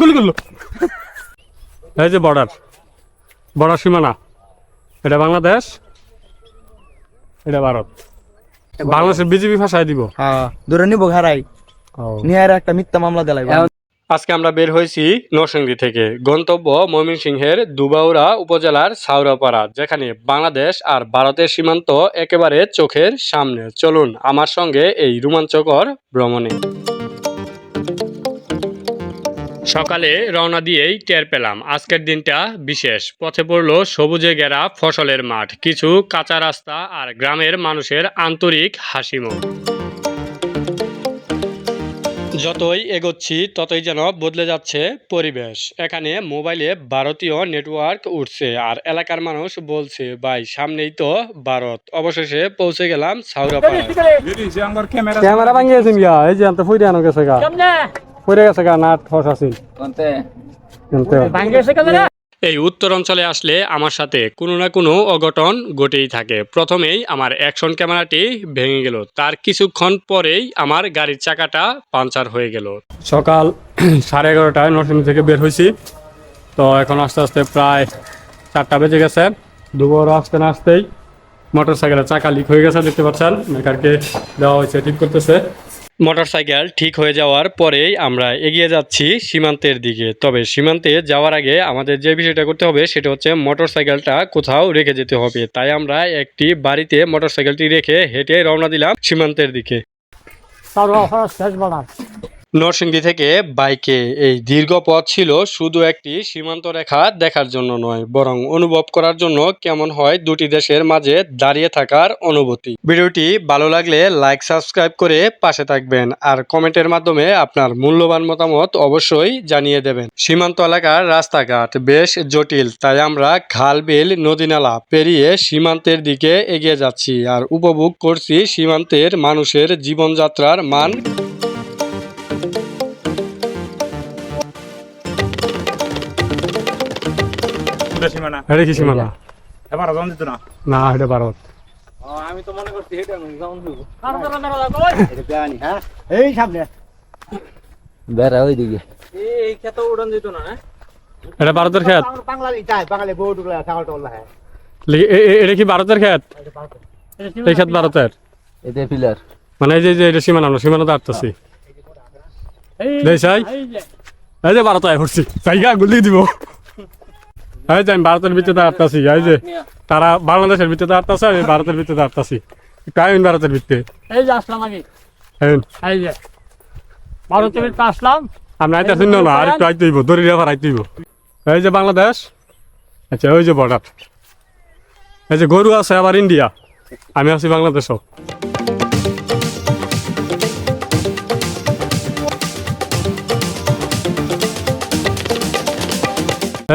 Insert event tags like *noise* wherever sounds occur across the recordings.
গুলি করল। এই যে বর্ডার বর্ডার সীমানা। এটা বাংলাদেশ এটা ভারত। বাংলাদেশের বিজেপি ভাষায় দিব। হ্যাঁ ধরে নিব ঘাড়াই নিয়ে একটা মিথ্যা মামলা দিলাই আজকে আমরা বের হয়েছি নরসিংদী থেকে। গন্তব্য ময়মনসিংহের দুবাউরা উপজেলার সাউরাপাড়া যেখানে বাংলাদেশ আর ভারতের সীমান্ত একেবারে চোখের সামনে। চলুন আমার সঙ্গে এই রোমাঞ্চকর ভ্রমণে। সকালে রওনা দিয়েই টের পেলাম আজকের দিনটা বিশেষ পথে পড়ল সবুজে ঘেরা ফসলের মাঠ কিছু কাঁচা রাস্তা আর গ্রামের মানুষের আন্তরিক হাসিমুখ যতই এগোচ্ছি ততই যেন বদলে যাচ্ছে পরিবেশ এখানে মোবাইলে ভারতীয় নেটওয়ার্ক উঠছে আর এলাকার মানুষ বলছে ভাই সামনেই তো ভারত অবশেষে পৌঁছে গেলাম সাউরাপাড়ায় ক্যামেরা এই যে আনতে আনো গেছে ফইরে গেছে গা নাট ফস আছিল এই উত্তর অঞ্চলে আসলে আমার সাথে কোনো না কোনো অঘটন ঘটেই থাকে। প্রথমেই আমার অ্যাকশন ক্যামেরাটি ভেঙে গেল। তার কিছুক্ষণ পরেই আমার গাড়ির চাকাটা পাঞ্চার হয়ে গেল। সকাল *clears throat* সাড়ে এগারোটায় নরসিংহ থেকে বের হয়েছি। তো এখন আস্তে আস্তে প্রায় চারটা বেজে গেছে। দুপুর আসতে না আসতেই মোটর সাইকেলের চাকা লিক হয়ে গেছে দেখতে পাচ্ছেন। মেকারকে দেওয়া হয়েছে ঠিক করতেছে। মোটরসাইকেল ঠিক হয়ে যাওয়ার পরেই আমরা এগিয়ে যাচ্ছি সীমান্তের দিকে। তবে সীমান্তে যাওয়ার আগে আমাদের যে বিষয়টা করতে হবে, সেটা হচ্ছে মোটরসাইকেলটা কোথাও রেখে যেতে হবে। তাই আমরা একটি বাড়িতে মোটরসাইকেলটি রেখে হেঁটে রওনা দিলাম সীমান্তের দিকে। নরসিংদী থেকে বাইকে। এই দীর্ঘ পথ ছিল শুধু একটি সীমান্ত রেখা দেখার জন্য নয়, বরং অনুভব করার জন্য কেমন হয় দুটি দেশের মাঝে দাঁড়িয়ে থাকার অনুভূতি। ভিডিওটি ভালো লাগলে লাইক, সাবস্ক্রাইব করে পাশে থাকবেন, আর কমেন্টের মাধ্যমে আপনার মূল্যবান মতামত অবশ্যই জানিয়ে দেবেন। সীমান্ত এলাকার রাস্তাঘাট বেশ জটিল, তাই আমরা খাল বিল নদী নালা পেরিয়ে সীমান্তের দিকে এগিয়ে যাচ্ছি, আর উপভোগ করছি সীমান্তের মানুষের জীবনযাত্রার মান। সীমানা এটা কি সীমানা এবার জন দিত না। না এটা ভারত আমি তো মনে করছি এটা যাউন দিব। হ্যাঁ? এই সামনে। বেড়া ওই দিকে এই খেতে উড়ান দিত না হ্যাঁ? এটা ভারতের ক্ষেত বাঙালি চাই বাঙালি বউ টুকলা ছাগল হ্যাঁ। এটা কি ভারতের ক্ষেত এই ক্ষেত ভারতের? পিলার। মানে এই যে এটা সীমানা আমরা সীমানাতে আটতেছি দেখাই এই যে। ভারত আয় জায়গা গুলি দিব। এই যে আমি ভারতের ভিতরে আটতাছি এই যে তারা বাংলাদেশের ভিতরে আটতাছে আমি ভারতের ভিতরে আটতাছি কাহিন ভারতের ভিতরে এই যে আসলাম আমি এই যে। ভারতের ভিতরে আসলাম। আমরা না না আর একটু আইতে হইব দড়ি রেফার আইতে হইব। এই যে বাংলাদেশ আচ্ছা ওই যে বর্ডার এই যে গরু আছে আবার ইন্ডিয়া আমি আছি বাংলাদেশও।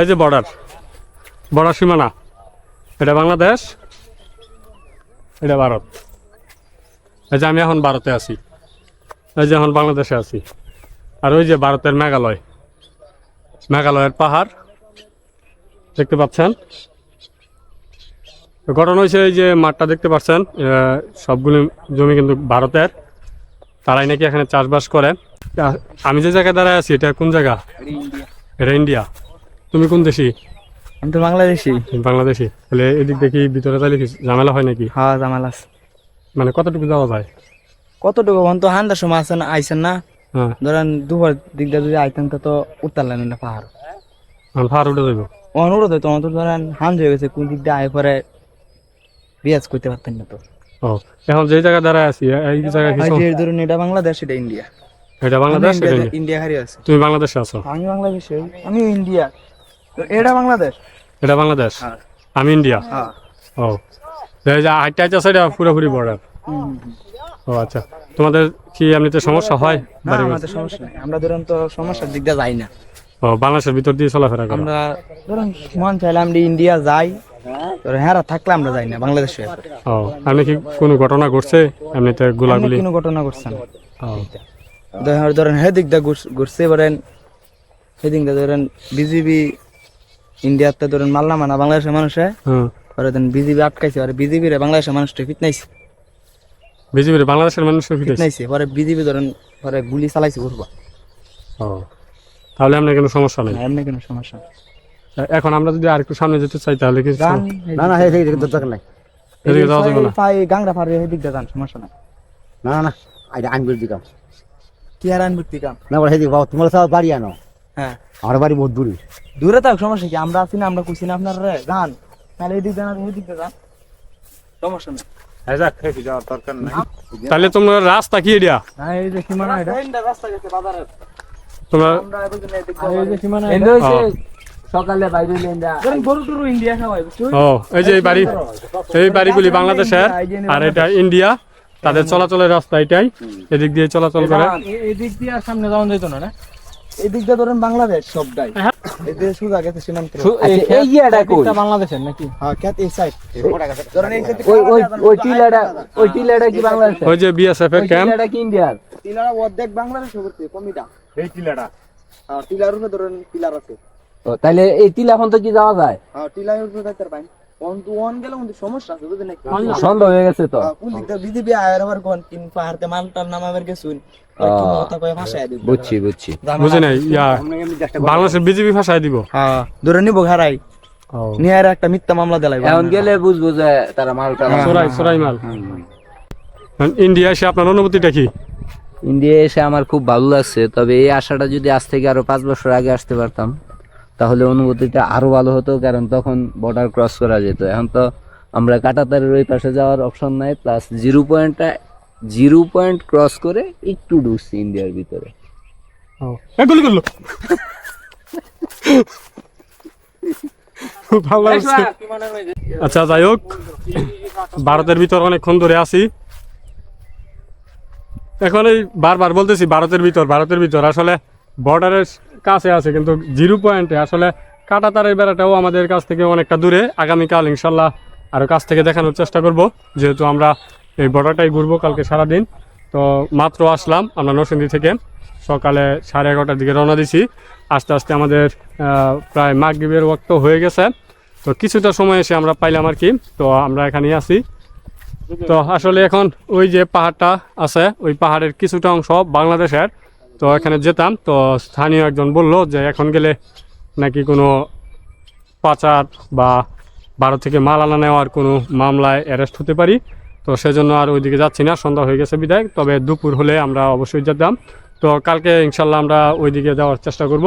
এই যে বর্ডার বর্ডার সীমানা এটা বাংলাদেশ এটা ভারত। এই যে আমি এখন ভারতে আছি এই যে এখন বাংলাদেশে আছি। আর ওই যে ভারতের মেঘালয় মেঘালয়ের পাহাড় দেখতে পাচ্ছেন? ঘটনা হয়েছে এই যে মাঠটা দেখতে পাচ্ছেন সবগুলি জমি কিন্তু ভারতের। তারাই নাকি এখানে চাষবাস করে। আমি যে জায়গায় দাঁড়ায় আছি এটা কোন জায়গা? এটা ইন্ডিয়া। তুমি কোন দেশি? আমি তো বাংলাদেশি। বাংলাদেশি। তাহলে এদিক দেখি ভিতরে তাহলে কি ঝামেলা হয় নাকি? হ্যাঁ জামাল আছে। মানে কতটুকু যাওয়া যায়? কতটুকু তো হান্দার সময় আছেন আইছেন না? হ্যাঁ। ধরেন দুবার দিক দিয়ে যদি আইতেন তো তো উত্তারলেন না পাহাড়। আমি ফার উঠে যাইব? অনুরোধ হইতো আমার তো ধরেন হান হয়ে গেছে কোন দিক দিয়ে আয় পরে রিয়াজ করতে পারতেন না তো। ও এখন যে জায়গায় দাঁড়ায় আছি এই কিছু যে ধরুন এটা বাংলাদেশ এটা ইন্ডিয়া। এটা বাংলাদেশ ইন্ডিয়া। হারিয়ে আছে। তুমি বাংলাদেশে আছো? আমি বাংলাদেশে আমি ইন্ডিয়া। এটা বাংলাদেশ? এটা বাংলাদেশ। হ্যাঁ। আমি ইন্ডিয়া। হ্যাঁ। ও। হাইটটা আছে এটা পুরোপুরি বর্ডার ও আচ্ছা। তোমাদের কি এমনিতে সমস্যা হয় বাড়ি আমাদের সমস্যা নেই। আমরা ধরুন তো সমস্যার দিক দিয়ে যাই না। ও বাংলাদেশের ভিতর দিয়ে চলাফেরা করো। আমরা ধরুন মন চাইলে আমরা ইন্ডিয়া যাই। ধরুন হ্যাঁ থাকলে আমরা যাই না বাংলাদেশে। ও এমনি কি কোনো ঘটনা ঘটছে? এমনিতে গোলাগুলি? কোনো ঘটনা ঘটছে না। ধরেন ঘুরছে দিয়ে ধরেন বিজিবি ইন্ডিয়াতে ধরেন মাল্লা মানা বাংলাদেশের মানুষে পরে দেন বিজিবি আটকাইছে পরে বিজিবি রে বাংলাদেশের মানুষটা ফিটনাইছে। বিজেপির বাংলাদেশের মানুষ ফিটনাইছে? পরে বিজিবি ধরেন পরে গুলি চালাইছে ঘুরবা। ও তাহলে আপনার কোনো সমস্যা নেই? এমনি কোনো সমস্যা নেই। এখন আমরা যদি আর একটু সামনে যেতে চাই তাহলে কি না না এই এই দরকার নাই। এদিকে যাওয়া যাবে না পাই গাংরা পার হয়ে দিক যান সমস্যা নাই। না না না আইডা আনবির দিকাম কি আর আনবি কাম না বলে হেদিক বাবা তোমার সব বাড়ি আনো। হ্যাঁ। আমার বাড়ি বহুত দূরে। দূরে থাক সমস্যা কি? আমরা আছি না আমরা কইছি না আপনার রে যান। তাহলে এদিক দিয়ে না এদিক দিয়ে যান। সমস্যা নেই। তাহলে তোমরা রাস্তা কি এটা হ্যাঁ এই যে। সকালে বাইরে ইন্ডিয়া। ও এই এই বাড়ি এই বাড়িগুলি বাংলাদেশের আর এটা ইন্ডিয়া। তাদের চলাচলের রাস্তা এটাই। এদিক দিয়ে চলাচল করে। এদিক দিয়ে সামনে যাওয়া যেত না? না এদিক ধরেন বাংলাদেশ সবটাই। এদিকে সুজা গেছে সীমান্ত। আচ্ছা, এই ইয়েটা কই? বাংলাদেশের নাকি? হ্যাঁ ক্যাট এই সাইড ধরেন এই সাইড ওই ওই ওই টিলাটা ওই টিলাটা কি বাংলাদেশ ওই যে বিএসএফ এর ক্যাম্প টিলাটা কি ইন্ডিয়ার? অর্ধেক বাংলাদেশ কমিটা। এই টিলাটা। আর টিলার উপরে ধরেন পিলার আছে। তাহলে এই টিলা এখন তো কি যাওয়া যায়? আর টিলার উপরে থাকতে পারেন অন টু অন গেলে কিন্তু সমস্যা আছে বুঝলেন সন্দেহ হয়ে গেছে তো। কোন দিক বিজেপি আয়ের আবার কোন তিন পাহাড়তে মালটার নামাবার গেছুন। কি কথা কয় ভাষায় দিব। বুঝছি বুঝছি। বুঝে নাই ইয়া আমরা এমনি চেষ্টা বাংলাদেশের বিজেপি ভাষায় দিব। হ্যাঁ ধরে নিব ঘাড়াই নিয়ে একটা মিথ্যা মামলা দিলাই এখন গেলে বুঝব যে তারা মালটা সোরাই সোরাই মাল। ইন্ডিয়া এসে আপনার অনুভূতিটা কি? ইন্ডিয়া এসে আমার খুব ভালো লাগছে তবে এই আশাটা যদি আজ থেকে আরও পাঁচ বছর আগে আসতে পারতাম তাহলে অনুভূতিটা আরও ভালো হতো কারণ তখন বর্ডার ক্রস করা যেত। এখন তো আমরা কাটাতারের ওই পাশে যাওয়ার অপশন নাই প্লাস জিরো পয়েন্টটা জিরো পয়েন্ট ক্রস করে একটু ঢুকছি ইন্ডিয়ার ভিতরে। গুলি করল। ভালো লাগছে। আচ্ছা যাই হোক ভারতের ভিতর অনেকক্ষণ ধরে আছি। এখন এই বারবার বলতেছি ভারতের ভিতর ভারতের ভিতর। আসলে বর্ডারের কাছে আছে, কিন্তু জিরো পয়েন্টে আসলে কাটাতারের বেড়াটাও আমাদের কাছ থেকে অনেকটা দূরে। আগামীকাল ইনশাল্লাহ আরও কাছ থেকে দেখানোর চেষ্টা করব। যেহেতু আমরা এই বর্ডারটাই ঘুরবো কালকে সারাদিন। তো মাত্র আসলাম আমরা নরসিংদী থেকে। সকালে সাড়ে এগারোটার দিকে রওনা দিছি। আস্তে আস্তে আমাদের প্রায় মাগরীবের ওয়াক্ত হয়ে গেছে। তো কিছুটা সময় এসে আমরা পাইলাম আর কি। তো আমরা এখানেই আছি। তো আসলে এখন ওই যে পাহাড়টা আছে, ওই পাহাড়ের কিছুটা অংশ বাংলাদেশের। তো এখানে যেতাম, তো স্থানীয় একজন বলল যে এখন গেলে নাকি কোনো পাচার বা ভারত থেকে মাল আনা নেওয়ার কোনো মামলায় অ্যারেস্ট হতে পারি। তো সেজন্য আর ওইদিকে যাচ্ছি না, সন্ধ্যা হয়ে গেছে বিদায়, তবে দুপুর হলে আমরা অবশ্যই যেতাম। তো কালকে ইনশাল্লাহ আমরা ওইদিকে যাওয়ার চেষ্টা করব।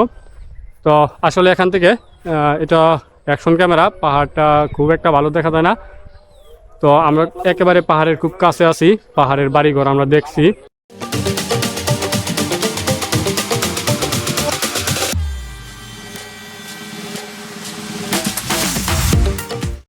তো আসলে এখান থেকে এটা অ্যাকশন ক্যামেরা পাহাড়টা খুব একটা ভালো দেখা যায় না। তো আমরা একেবারে পাহাড়ের খুব কাছে আছি, পাহাড়ের বাড়িঘর আমরা দেখছি।